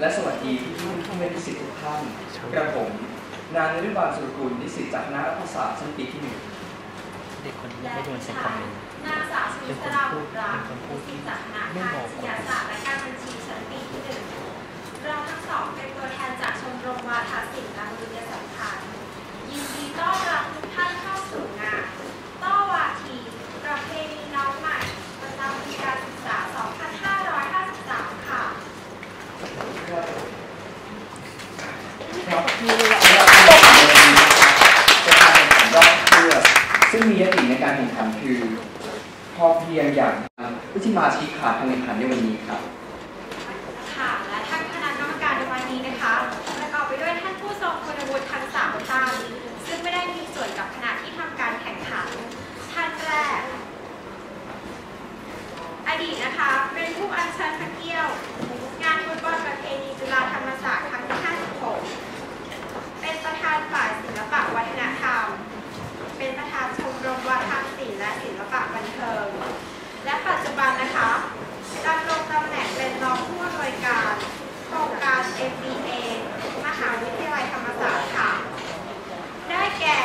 และสวัสดีที่ผู้ที่เป็นนิสิตทุกท่านกระผม นางนฤบาลสุรกุลนิสิตจากคณะรัฐศาสตร์ชั้นปีที่หนึ่งเด็กคนนี้และไม่โดนดิเซ็นฉัคอมนเมนต์นางสาวชลิตราบุตรรักนิสิตจากคณะทางวิทยาศาสตร์และการบัญชีชั้นปีที่หนึ่งเราทั้งสองเป็นตัวแทนจากชมรมวาทศิลป์และมนุษยสัมพันธ์ยินดีต้อนรับทุกท่านเข้าสู่งานต้อวาทีประเพณีน้องใหม่ ประจำปีการศึกษา 2553 ค่ะ ครับที่เราจะการแข่งขันรอบเพื่อก ซึ่งมียติในการแข่งขันคือพอเพียงอย่างผู้ที่มาชี้ขาดการแข่งขันในวันนี้ครับค่ะและท่านคณะกรรมการในวันนี้นะคะประกอบไปด้วยท่านผู้ทรงคุณวุฒิทั้งสามท่านซึ่งไม่ได้มีส่วนกับคณะที่ทำการแข่งขันท่านแรก อดีตนะคะ เป็นผู้อัญเชิญพระเกี้ยว งานฟุตบอลประเพณีจุฬาธรรมศาสตร์ครั้งที่ 56 เป็นประธานฝ่ายศิลปะวัฒนธรรม เป็นประธานชมรมวัฒนศิลป์และศิลปะบันเทิง และปัจจุบันนะคะดำรงตำแหน่งเป็นรองผู้อำนวยการโครงการ MBA มหาวิทยาลัยธรรมศาสตร์ค่ะ ได้แก่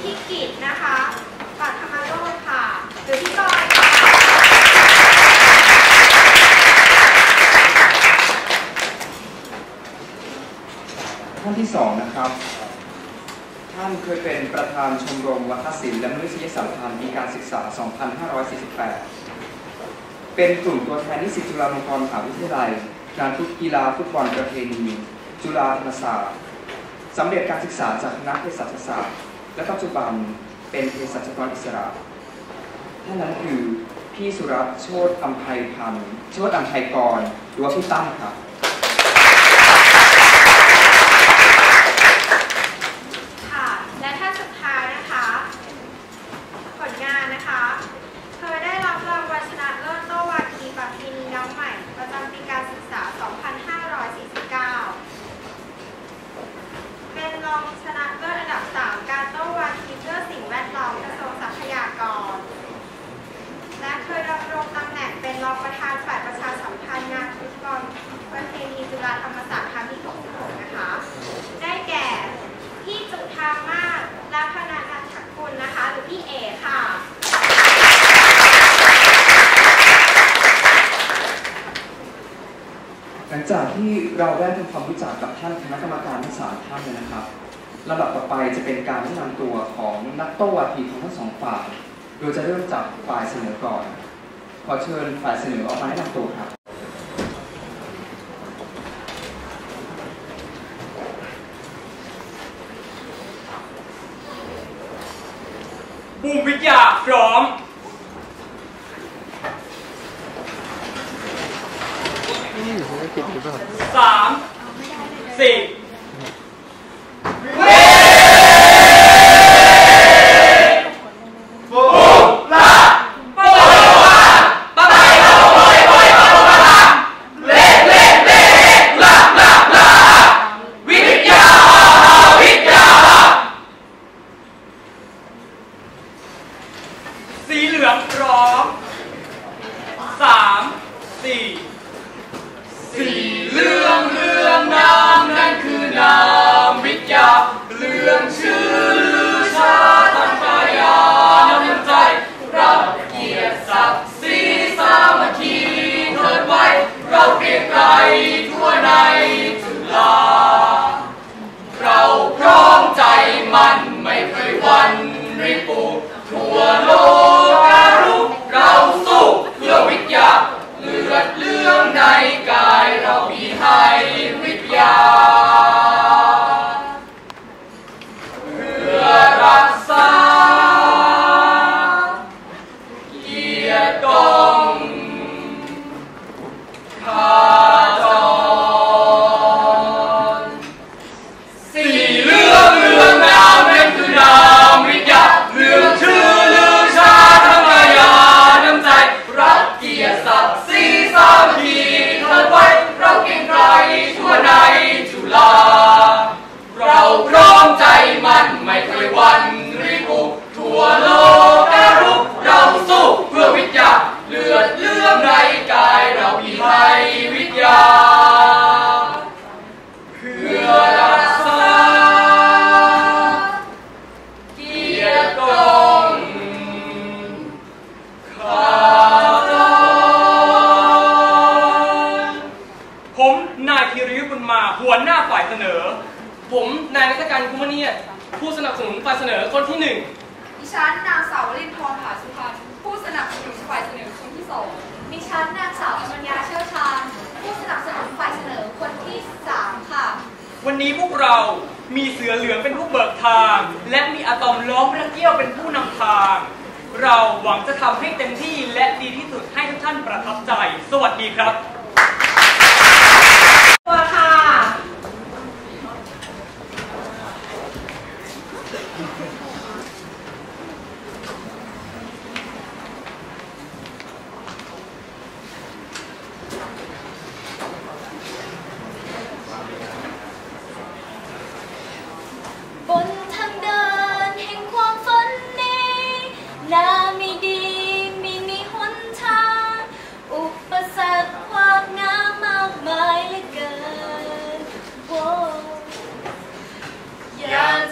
พี่กิตนะคะปัทมาโรธค่ะ หรือพี่บอยค่ะ ท่านที่สองนะครับ ท่านเคยเป็นประธานชมรมวัฒนศิลป์และมนุษยสัมพันธ์ปีการศึกษา 2548 เป็นกลุ่มตัวแทนนิสิตจุฬาลงกรณ์มหาวิทยาลัยงานฟุตกีฬาฟุตบอลประเพณี จุฬาธรรมศาสตร์สำเร็จการศึกษาจากคณะเภสัชศาสตร์ และปัจจุบันเป็นเภสัชกรอิสระท่านนั้นคือพี่สุรัตน์โชติอัมภัยพันธ์โชติอัมภัยกรหรือว่าพี่ตั้มครับ ค่ะ และท่านสุดท้ายนะคะ ผลงานนะคะ เคยได้รับรางวัลชนะเลิศโตวาทีประเพณีน้องใหม่ ประจำปีการศึกษา 2549 เป็นรองชนะเลิศอันดับ 3 การโต้วาทีเพื่อสิ่งแวดล้อมกระทรวงทรัพยากร และเคยดำรงตำแหน่งเป็นรองประธานฝ่ายประชาสัมพันธ์งานฟุตบอลประเพณีจุฬาธรรมศาสตร์ครั้งที่ 66 นะคะ ได้แก่ พี่จุธามาศและพนันนัทกุลนะคะ หรือพี่เอค่ะ ห ลังจากที่เราได้ทำความรู้จักกับท่านคณะกรรมการทั้งสามท่านเลยนะครับลำดับต่อไปจะเป็นการแนะนำตัวของนักโต้วาทีของทั้งสองฝ่าย โดยจะเริ่มจากฝ่ายเสนอก่อน ขอเชิญฝ่ายเสนอออกมาแนะนำตัวครับ บูมวิทยาพร้อม นี่อยู่ไม่ผิดหรือเปล่า สามสี่วิทยาวิทยา สีเหลืองพร้อมสามสี่สีเหลืองเหลืองน้ำนั่นคือน้ำวิทยาเหลืองชื่อ one ฉันนางสาวอมัญญาเชี่ยวชาญผู้สนับสนุนฝ่ายเสนอคนที่ 3 ค่ะ วันนี้พวกเรามีเสือเหลืองเป็นผู้เบิกทาง และมีอะตอมล้อมพระเกี้ยวเป็นผู้นำทาง เราหวังจะทำให้เต็มที่และดีที่สุดให้ทุกท่านประทับใจ สวัสดีครับ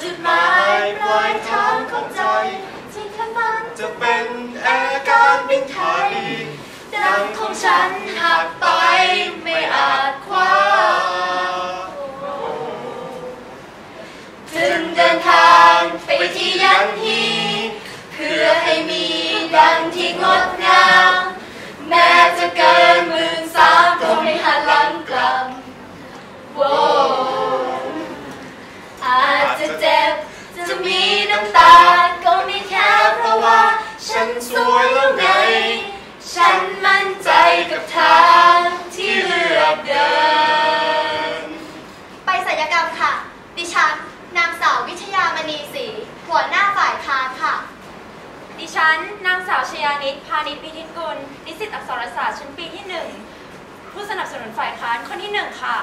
จุดหมายปลายทางของใจที่คำมันจะเป็นแอร์การบินไทยดังของฉันหักไปไม่อาจคว้าจึงเดินทางไปที่ยันทีเพื่อให้มีดังที่งดงามแม้จะเกิน ฉันสวยแล้วไง ฉันมั่นใจกับทางที่เลือกเดิน ไปศัลยกรรมค่ะ ดิฉันนางสาววิชยามณีศรีหัวหน้าฝ่ายค้านค่ะ ดิฉันนางสาวชยานิตพานิชพิทิตกุลนิสิตอักษรศาสตร์ชั้นปีที่หนึ่งผู้สนับสนุนฝ่ายค้านคนที่หนึ่งค่ะ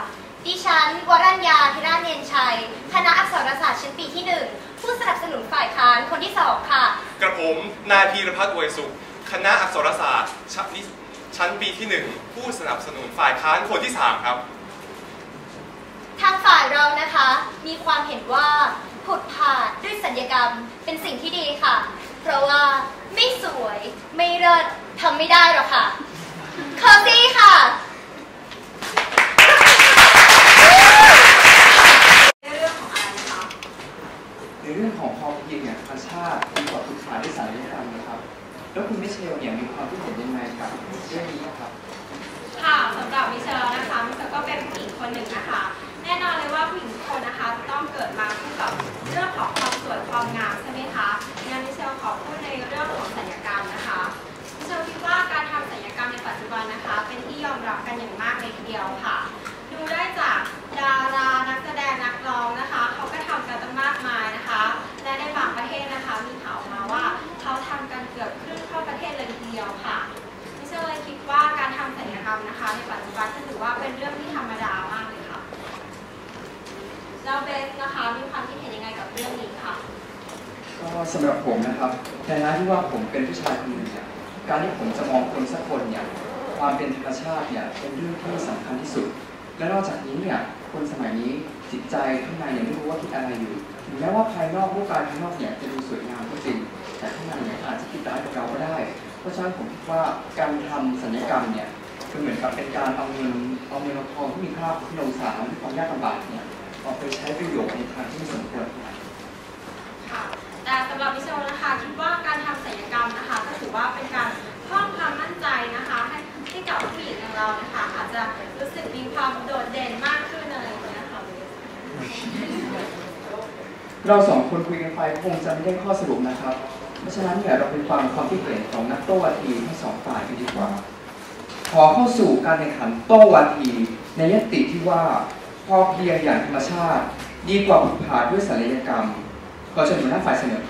ดิฉันวรัญญาธิราชเนียนชัย คณะอักษรศาสตร์ชั้นปีที่1 ผู้สนับสนุนฝ่ายค้านคนที่2ค่ะ กระผม นายพีรพัฒน์อวยสุข คณะอักษรศาสตร์ชนิชั้นปีที่หนึ่งผู้สนับสนุนฝ่ายค้านคนที่สามครับ ทางฝ่ายเรานะคะ มีความเห็นว่าผุดผ่าด้วยสัญญกรรมเป็นสิ่งที่ดีค่ะ เพราะว่าไม่สวยไม่เลิศทำไม่ได้หรอกค่ะเคอร์ซี่ค่ะ ในเรื่องของพอเพียงเนี่ยธรรมชาติดีกว่าฝึกขาด้วยศัลยกรรมนะครับ แล้วคุณมิเชลเนี่ยมีความคิดเห็นยังไงกับเรื่องนี้ครับ ค่ะสำหรับมิเชลนะคะมิเชลก็เป็นผู้หญิงคนหนึ่งนะคะ แน่นอนเลยว่าผู้หญิงคนนะคะจะต้องเกิดมาคู่กับเรื่องของความสวยความงามใช่ไหมคะ ก็สำหรับผมนะครับในฐานะที่ว่าผมเป็นผู้ชายคนหนึ่งเนี่ยการที่ผมจะมองคนสักคนเนี่ยความเป็นธรรมชาติเนี่ยเป็นเรื่องที่สำคัญที่สุด และนอกจากนี้เนี่ยคนสมัยนี้จิตใจข้างในเนี่ยไม่รู้ว่าคิดอะไรอยู่ถึงแม้ว่าภายนอกรูปกายภายนอกเนี่ยจะดูสวยงามก็จริง แต่ข้างในเนี่ยอาจจะคิดร้ายกับเราก็ได้ เพราะฉะนั้นผมคิดว่าการทำศัลยกรรมเนี่ยคือเหมือนกับเป็นการเอาเงินเอาเงินเอาทองที่มีค่าที่เราอุตสาห์ที่ความยากลำบากเนี่ยเอาไปใช้ประโยชน์ในทางที่ไม่สมควรค่ะแต่ สำหรับมิเชลนะคะคิดว่าการทำศัลยกรรมนะคะก็ถือว่าเป็นการเพิ่มความมั่นใจนะคะให้ให้กับผู้หญิงอย่างเรานะคะอาจจะรู้สึกมีความโดดเด่นมากขึ้นอะไรอย่างเงี้ยค่ะเราสองคนคุยกันไปคงจะไม่ได้ข้อสรุปนะครับ เพราะฉะนั้นเนี่ยเราไปฟังความคิดเห็นของนักโต้วาทีทั้งสองฝ่ายกันดีกว่า ขอเข้าสู่การแข่งขันโต้วาทีในยติที่ว่าพอเพียงอย่างธรรมชาติ ดีกว่าผุดผาดด้วยศัลยกรรม ขอเชิญหัวหน้าฝ่ายเสนอ